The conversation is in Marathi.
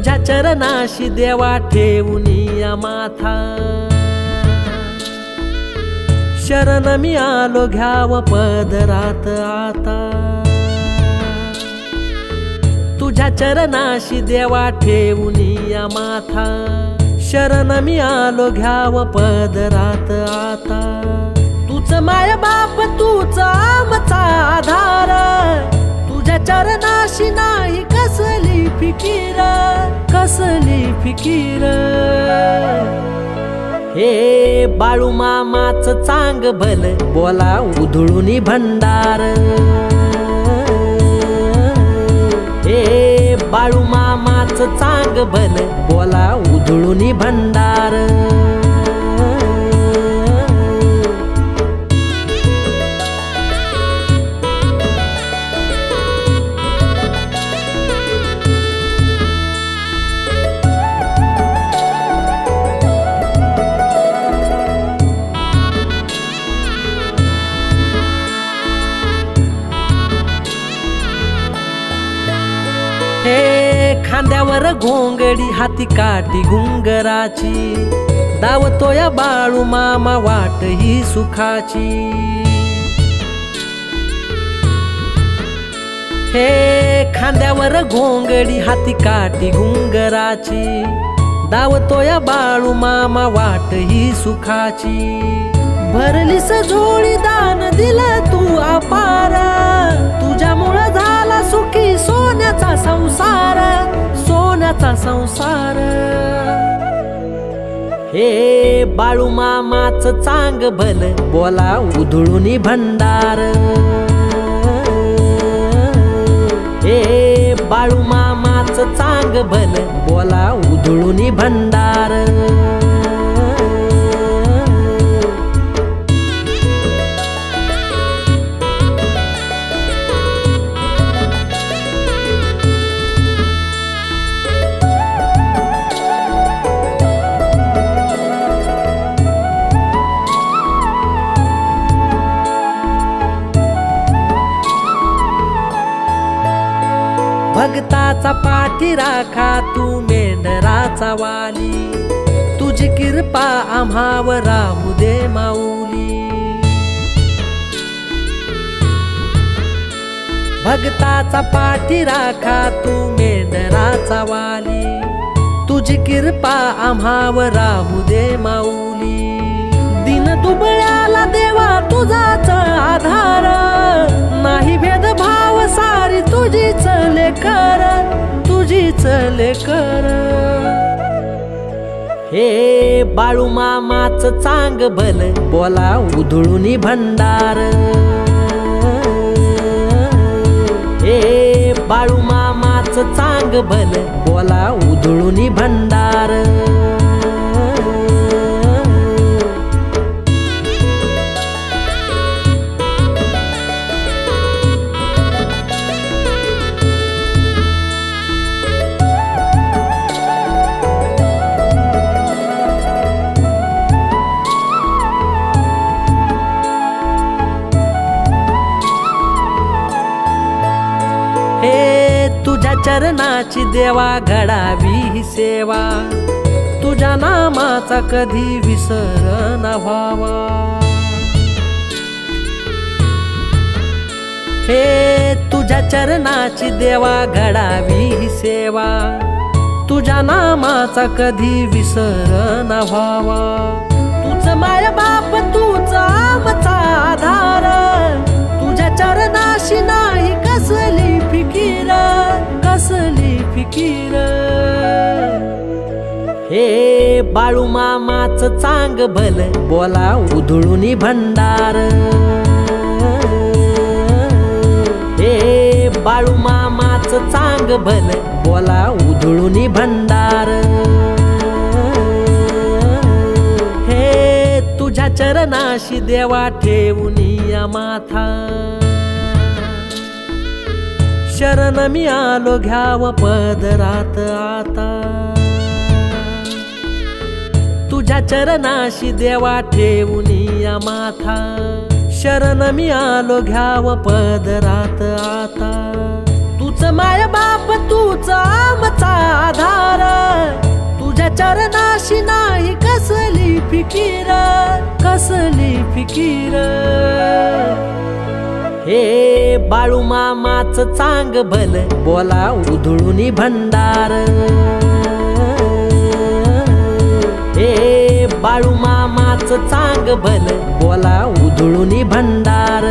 तुझ्या चरणाशी देवा ठेवून या माथा. शरण मी आलो घ्याव पदरात आता. तुझ्या चरणाशी देवा ठेवून या माथा. शरण मी आलो घ्याव पदरात आता. तुझ माय बाप तूच आमचा आधार. तुझ्या चरणाशी नाही कसली फिकीर. फिकीर हे बाळू मामाच चांग भल बोला उधळून भंडार. हे बाळू मामाच चांग भल बोला उधळून भंडार. खांद्यावर घोंगडी हाती काठी घुंगराची. दावतोया बाळू मामा वाट ही सुखाची. हे खांद्यावर घोंगडी हाती काठी घुंगराची. दावतोया बाळू मामा वाट ही सुखाची. भरलीस झोळी दान दिलं हे बाळू मामाच चांग भल बोला उधळून भंडार. हे बाळू मामाच चांग भल बोला उधळून भंडार. पाठी राखा तू मेंढराचा वाली. तुझी कृपा आम्हावर राहू दे माऊली. भक्ताचा पाठी राखा तू मेंढराचा वाली. तुझी कृपा आम्हावर राहू दे माऊली. दिन दुबळ्याला देवा तुझा चल कर. हे बाळू मामाच चांग भल बोला उधळून भंडार. हे बाळू मामाच चांग भल बोला उधळून भंडार. तुझ्या चरणाची देवा घडावी ही सेवा. तुझ्या नामाचा कधी विसर न व्हावा. हे तुझ्या चरणाची देवा घडावी ही सेवा. तुझ्या नामाचा कधी विसर न व्हावा. तुझ माय बाप तुझा आधार. तुझ्या चरणाशी ना कसली हे बाळू मामाच चांग भल बोला उधळून भंडार. हे बाळू मामाच चांग भल बोला उधळून भंडार. हे तुझ्या चरणाशी देवा ठेवून या माथा. शरण मी आलो घ्याव पदरात आता. तुझ्या चरणाशी देवा ठेवून या माथा. शरण मी आलो घ्याव पदरात आता. तुझ माय बाप तुझा आमचा आधार. तुझ्या चरणाशी नाही कसली फिकीर कसली फिकीर. बाळू मामाच चांग भल बोला उधळून भंडार. हे बाळू मामाच चांग भल बोला उधळून भंडार.